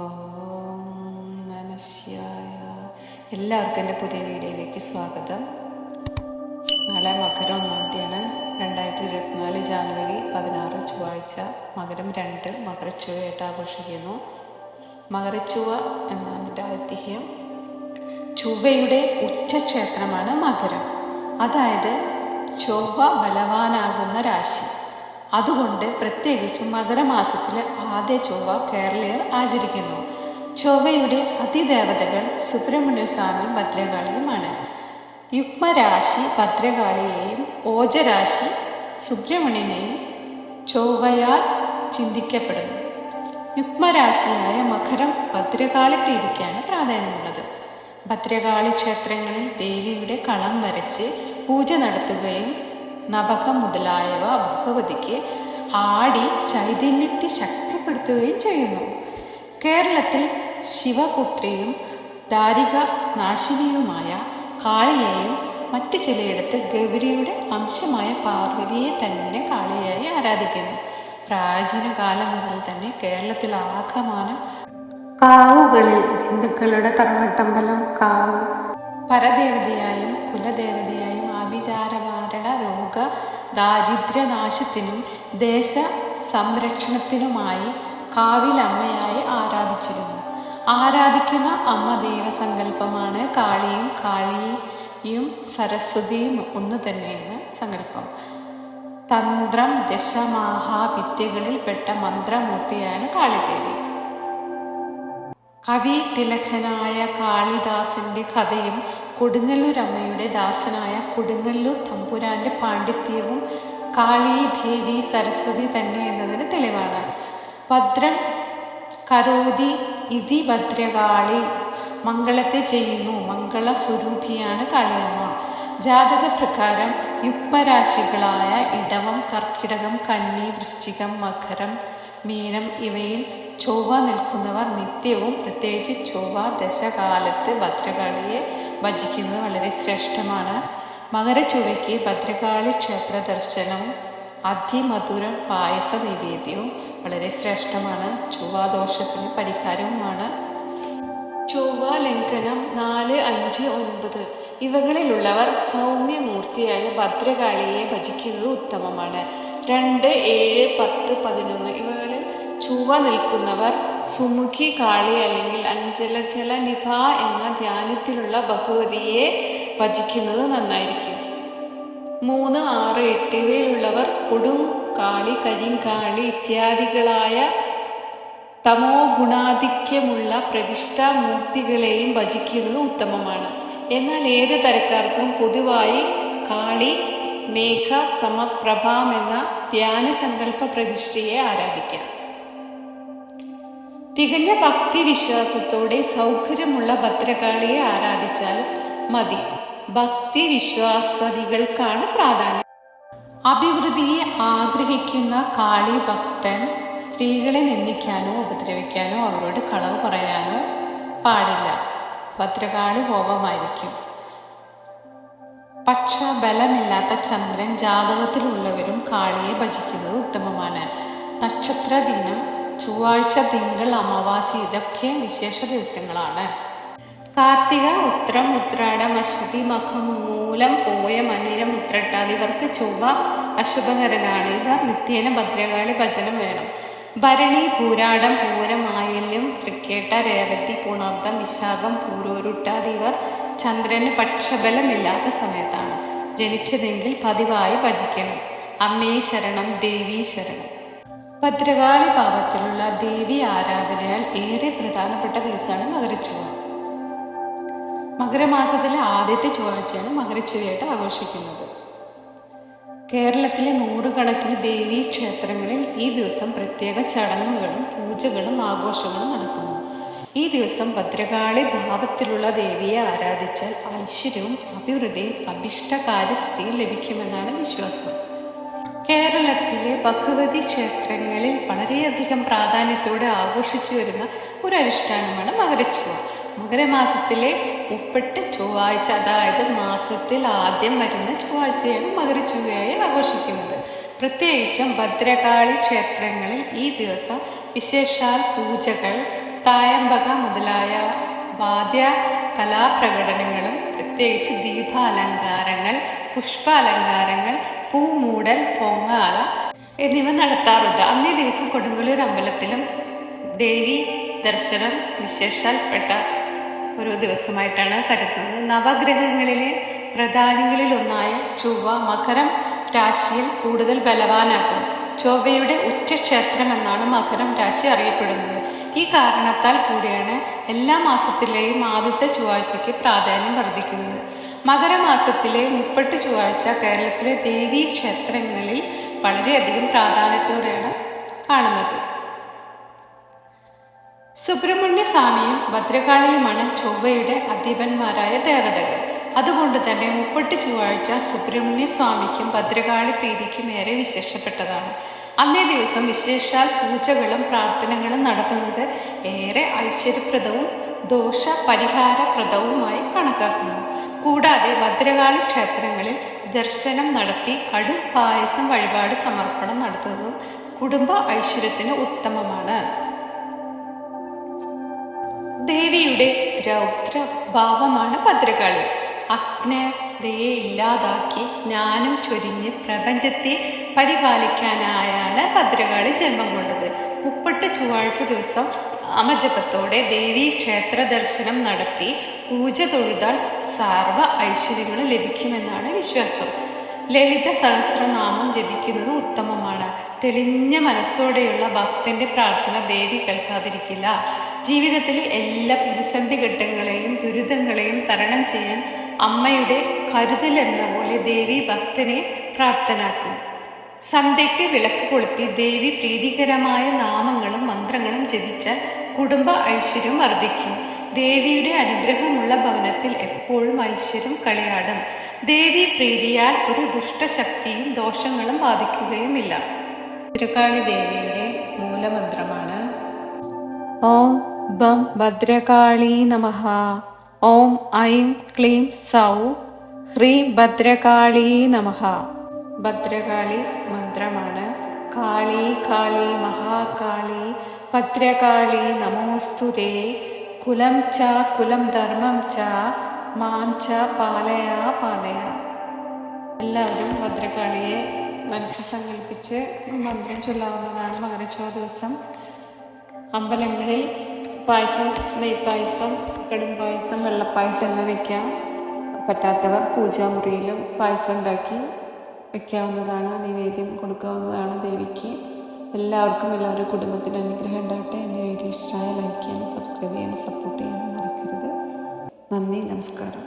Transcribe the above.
ഓം നമശിവായ എല്ലാവർക്കും എന്റെ പുതിയ വീഡിയോയിലേക്ക് സ്വാഗതം. നാളെ മകരം ഒന്നാം തീയതിയാണ് രണ്ടായിരത്തി ഇരുപത്തിനാല് ജാനുവരി പതിനാറ് ചൊവ്വാഴ്ച. മകരം രണ്ട് മകരച്ചുവയായിട്ട് ആഘോഷിക്കുന്നു. മകരച്ചുവ എന്നതിന്റെ ഐതിഹ്യം. ചുവയുടെ ഉച്ചക്ഷേത്രമാണ് മകരം. അതായത് ചൊവ്വ ബലവാനാകുന്ന രാശി. അതുകൊണ്ട് പ്രത്യേകിച്ച് മകരമാസത്തിലെ ആദ്യ ചൊവ്വ കേരളീയർ ആചരിക്കുന്നു. ചൊവ്വയുടെ അതിദേവതകൾ സുബ്രഹ്മണ്യ സ്വാമി ഭദ്രകാളിയുമാണ്. യുഗ്മരാശി ഭദ്രകാളിയെയും ഓജരാശി സുബ്രഹ്മണ്യനെയും ചൊവ്വയാൽ ചിന്തിക്കപ്പെടുന്നു. യുഗ്മരാശിയായ മകരം ഭദ്രകാളി പ്രീതിക്കാണ് പ്രാധാന്യമുള്ളത്. ഭദ്രകാളി ക്ഷേത്രങ്ങളിൽ ദേവിയുടെ കളം വരച്ച് പൂജ നടത്തുകയും നവകം മുതലായവ ഭഗവതിക്ക് ആടി ചൈതന്യത്തെ ശക്തിപ്പെടുത്തുകയും ചെയ്യുന്നു. കേരളത്തിൽ ശിവപുത്രിയും ദാരിക നാശിനിയുമായ കാളിയെയും മറ്റു ചിലയിടത്ത് ഗൗരിയുടെ അംശമായ പാർവതിയെ തന്നെ കാളിയായി ആരാധിക്കുന്നു. പ്രാചീന കാലം മുതൽ തന്നെ കേരളത്തിൽ ആകമാനം കാവുകളിൽ ഹിന്ദുക്കളുടെ തറവട്ടമ്പലം കാവ്. പരദേവതയായും കുലദേവതയായും ആഭിചാരവാരണ രോഗ ദാരിദ്ര്യനാശത്തിനും ദേശ സംരക്ഷണത്തിനുമായി കാവിലമ്മയായി ആരാധിച്ചിരുന്നു. ആരാധിക്കുന്ന അമ്മ ദൈവസങ്കല്പമാണ് കാളിയും കാളിയും സരസ്വതിയും ഒന്ന് തന്നെയെന്ന് സങ്കല്പം. തന്ത്രം ദശമഹാവിദ്യകളിൽപ്പെട്ട മന്ത്രമൂർത്തിയാണ് കാളിദേവി. കവി തിലകനായ കാളിദാസിന്റെ കഥയും കൊടുങ്ങല്ലൂർ അമ്മയുടെ ദാസനായ കൊടുങ്ങല്ലൂർ തമ്പുരാന്റെ പാണ്ഡിത്യവും കാളി ദേവി സരസ്വതി തന്നെ എന്നതിന് തെളിവാണ്. ഭദ്രം കരോതി ഇതി ഭദ്രകാളി മംഗളത്തെ ചെയ്യുന്നു മംഗള സ്വരൂപിയാണ് കാളിയമ്മ. ജാതക പ്രകാരം യുക്മരാശികളായ ഇടവം കർക്കിടകം കന്നി വൃശ്ചികം മകരം മീനം ഇവയിൽ ചൊവ്വ നിൽക്കുന്നവർ നിത്യവും പ്രത്യേകിച്ച് ചൊവ്വ ദശകാലത്ത് ഭദ്രകാളിയെ ഭജിക്കുന്നത് വളരെ ശ്രേഷ്ഠമാണ്. മകരച്ചുവയ്ക്ക് ഭദ്രകാളി ക്ഷേത്ര ദർശനവും അതിമധുര പായസ നിവേദ്യവും വളരെ ശ്രേഷ്ഠമാണ്. ചൊവ്വാദോഷത്തിന് പരിഹാരവുമാണ്. ചൊവ്വ ലംഘനം നാല് അഞ്ച് ഒൻപത്. ഇവകളിലുള്ളവർ സൗമ്യമൂർത്തിയായ ഭദ്രകാളിയെ ഭജിക്കുന്നത് ഉത്തമമാണ്. രണ്ട് ഏഴ് പത്ത് പതിനൊന്ന് ഇവകളിൽ ചൊവ്വ നിൽക്കുന്നവർ സുമുഖി കാളി അല്ലെങ്കിൽ അഞ്ചലചല നിഭ എന്ന ധ്യാനത്തിലുള്ള ഭഗവതിയെ ഭജിക്കുന്നത് നന്നായിരിക്കും. മൂന്ന് ആറ് എട്ട് ഇവയിലുള്ളവർ കൊടും കാളി കരിങ്കാളി ഇത്യാദികളായ തമോ ഗുണാധിക്യമുള്ള പ്രതിഷ്ഠാമൂർത്തികളെയും ഭജിക്കുന്നത് ഉത്തമമാണ്. എന്നാൽ ഏത് തരക്കാർക്കും പൊതുവായി കാളി മേഘ സമപ്രഭാം എന്ന ധ്യാന സങ്കല്പ പ്രതിഷ്ഠയെ ആരാധിക്കാം. തികഞ്ഞ ഭക്തി വിശ്വാസത്തോടെ സൗകര്യമുള്ള ഭദ്രകാളിയെ ആരാധിച്ചാൽ മതി. ഭക്തി വിശ്വാസതികൾക്കാണ് പ്രാധാന്യം. അഭിവൃദ്ധിയെ ആഗ്രഹിക്കുന്ന കാളി ഭക്തൻ സ്ത്രീകളെ നിന്ദിക്കാനോ ഉപദ്രവിക്കാനോ അവരോട് കളവ് പറയാനോ പാടില്ല. ഭദ്രകാളി കോപമായിരിക്കും. പക്ഷ ബലമില്ലാത്ത ചന്ദ്രൻ ജാതകത്തിലുള്ളവരും കാളിയെ ഭജിക്കുന്നത് ഉത്തമമാണ്. നക്ഷത്ര ദിനം ചൊവ്വാഴ്ച തിങ്കൾ അമാവാസി ഇതൊക്കെ വിശേഷ ദിവസങ്ങളാണ്. കാർത്തിക ഉത്രം ഉത്രാടം അശ്വതി മഖം മൂലം പോയ മനിരം ഉത്രട്ടാതി ഇവർക്ക് ചൊവ്വ അശുഭകരനാണ്. ഇവർ നിത്യേന ഭദ്രകാളി ഭജനം വേണം. ഭരണി പൂരാടം പൂരം ആയില്യം തൃക്കേട്ട രേവതി പുണർദം വിശാഖം പൂരോരുട്ടാതി ഇവർ ചന്ദ്രന് പക്ഷബലമില്ലാത്ത സമയത്താണ്. ജനിച്ചതെങ്കിൽ പതിവായി ഭജിക്കണം. അമ്മേ ശരണം ദേവീ ശരണം. ഭദ്രകാളി ഭാവത്തിലുള്ള ദേവി ആരാധനയാൽ ഏറെ പ്രധാനപ്പെട്ട ദിവസമാണ് മകരച്ചുവ മകരമാസത്തിലെ ആദ്യത്തെ ചൊവ്വാഴ്ചയാണ് മകരച്ചുവയായിട്ട് ആഘോഷിക്കുന്നത്. കേരളത്തിലെ നൂറുകണക്കിന് ദേവീ ക്ഷേത്രങ്ങളിൽ ഈ ദിവസം പ്രത്യേക ചടങ്ങുകളും പൂജകളും ആഘോഷങ്ങളും നടക്കുന്നു. ഈ ദിവസം ഭദ്രകാളി ഭാവത്തിലുള്ള ദേവിയെ ആരാധിച്ചാൽ ഐശ്വര്യവും അഭിവൃദ്ധിയും അഭിഷ്ടകാര്യസ്ഥിതിയും ലഭിക്കുമെന്നാണ് വിശ്വാസം. കേരളത്തിലെ ഭഗവതി ക്ഷേത്രങ്ങളിൽ വളരെയധികം പ്രാധാന്യത്തോടെ ആഘോഷിച്ചു വരുന്ന ഒരു അനുഷ്ഠാനമാണ് മകരച്ചുവ മകരമാസത്തിലെ ഉപ്പിട്ട് ചൊവ്വാഴ്ച അതായത് മാസത്തിൽ ആദ്യം വരുന്ന ചൊവ്വാഴ്ചയാണ് മകരച്ചുവയായി ആഘോഷിക്കുന്നത്. പ്രത്യേകിച്ചും ഭദ്രകാളി ക്ഷേത്രങ്ങളിൽ ഈ ദിവസം വിശേഷാൽ പൂജകൾ തായമ്പക മുതലായ വാദ്യ കലാപ്രകടനങ്ങളും പ്രത്യേകിച്ച് ദീപാലങ്കാരങ്ങൾ പുഷ്പാലങ്കാരങ്ങൾ പൂമൂടൽ പൊങ്ങാല എന്നിവ നടത്താറുണ്ട്. അന്നേ ദിവസം കൊടുങ്ങല്ലൂർ അമ്പലത്തിലും ദേവി ദർശനം വിശേഷാൽപ്പെട്ട ഒരു ദിവസമായിട്ടാണ് കരുതുന്നത്. നവഗ്രഹങ്ങളിലെ പ്രധാനികളിലൊന്നായ ചൊവ്വ മകരം രാശിയിൽ കൂടുതൽ ബലവാനാക്കും ചൊവ്വയുടെ ഉച്ചക്ഷേത്രം എന്നാണ് മകരം രാശി അറിയപ്പെടുന്നത്. ഈ കാരണത്താൽ കൂടിയാണ് എല്ലാ മാസത്തിലെയും ആദ്യത്തെ ചൊവ്വാഴ്ചയ്ക്ക് പ്രാധാന്യം വർദ്ധിക്കുന്നത്. മകരമാസത്തിലെ മുപ്പട്ട് ചൊവ്വാഴ്ച കേരളത്തിലെ ദേവീ ക്ഷേത്രങ്ങളിൽ വളരെയധികം പ്രാധാന്യത്തോടെയാണ് കാണുന്നത്. സുബ്രഹ്മണ്യ സ്വാമിയും ഭദ്രകാളിയുമാണ് ചൊവ്വയുടെ അധിപന്മാരായ ദേവതകൾ. അതുകൊണ്ട് തന്നെ മുപ്പട്ട് ചൊവ്വാഴ്ച സുബ്രഹ്മണ്യ സ്വാമിക്കും ഭദ്രകാളി പ്രീതിക്കും ഏറെ വിശേഷപ്പെട്ടതാണ്. അന്നേ ദിവസം വിശേഷാൽ പൂജകളും പ്രാർത്ഥനകളും നടത്തുന്നത് ഏറെ ഐശ്വര്യപ്രദവും ദോഷ പരിഹാരപ്രദവുമായി കണക്കാക്കുന്നു. കൂടാതെ ഭദ്രകാളി ക്ഷേത്രങ്ങളിൽ ദർശനം നടത്തി കടും പായസം വഴിപാട് സമർപ്പണം നടത്തുന്നതും കുടുംബ ഐശ്വര്യത്തിന് ഉത്തമമാണ്. ദേവിയുടെ രൗദ്ര ഭാവമാണ് ഭദ്രകാളി. അജ്ഞതയെ ഇല്ലാതാക്കി ജ്ഞാനം ചൊരിഞ്ഞ് പ്രപഞ്ചത്തെ പരിപാലിക്കാനായാണ് ഭദ്രകാളി ജന്മം കൊണ്ടത്. മുപ്പട്ട് ചൊവ്വാഴ്ച ദിവസം അമജപത്തോടെ ദേവി ക്ഷേത്ര ദർശനം നടത്തി പൂജ തൊഴുതാൽ സർവ ഐശ്വര്യങ്ങളും ലഭിക്കുമെന്നാണ് വിശ്വാസം. ലളിത സഹസ്രനാമം ജപിക്കുന്നത് ഉത്തമമാണ്. തെളിഞ്ഞ മനസ്സോടെയുള്ള ഭക്തന്റെ പ്രാർത്ഥന ദേവി കേൾക്കാതിരിക്കില്ല. ജീവിതത്തിലെ എല്ലാ പ്രതിസന്ധി ഘട്ടങ്ങളെയും ദുരിതങ്ങളെയും തരണം ചെയ്യാൻ അമ്മയുടെ കരുതൽ എന്ന പോലെ ദേവി ഭക്തനെ പ്രാപ്തനാക്കും. സന്ധ്യയ്ക്ക് വിളക്ക് കൊളുത്തി ദേവി പ്രീതികരമായ നാമങ്ങളും മന്ത്രങ്ങളും ജപിച്ചാൽ കുടുംബ ഐശ്വര്യം വർദ്ധിക്കും. ദേവിയുടെ അനുഗ്രഹമുള്ള ഭവനത്തിൽ എപ്പോഴും ഐശ്വര്യം കളിയാടും. ദേവി പ്രീതിയാൽ ഒരു ദുഷ്ടശക്തിയും ദോഷങ്ങളും ബാധിക്കുകയുമില്ല. തിരുക്കാളി ദേവിയുടെ മൂലമന്ത്രമാണ്. ഓം ബം ഭദ്രകാളി നമഃ. ഓം ഐം ക്ലീം സൗ ശ്രീ ഭദ്രകാളി നമഃ. ഭദ്രകാളി മന്ത്രമാണ്. കാളി കാളി മഹാകാളി ഭദ്രകാളി നമോസ്തുതേ. കുലം ച കുലം ധർമ്മം ച മാം ച പാലയ പാലയ. എല്ലാവരും ഭദ്രകാളിയെ മനസ്സ് സങ്കല്പിച്ച് മന്ത്രം ചൊല്ലാവുന്നതാണ് മകരച്ചോ ദിവസം. അമ്പലങ്ങളിൽ പായസം നെയ്പായസം കടും പായസം വെള്ളപ്പായസം എല്ലാം വയ്ക്കാം പറ്റാത്തവർ പൂജാമുറിയിലും പായസം ഉണ്ടാക്കി വയ്ക്കാവുന്നതാണ് നിവേദ്യം കൊടുക്കാവുന്നതാണ് ദേവിക്ക്. എല്ലാവർക്കും എല്ലാവരുടെ കുടുംബത്തിന് അനുഗ്രഹം ഉണ്ടാകട്ടെ. എന്റെ വീഡിയോ ഇഷ്ടമായ ലൈക്ക് ചെയ്യാനും സബ്സ്ക്രൈബ് ചെയ്യാനും സപ്പോർട്ട് ചെയ്യാനും മറക്കരുത്. നന്ദി നമസ്കാരം.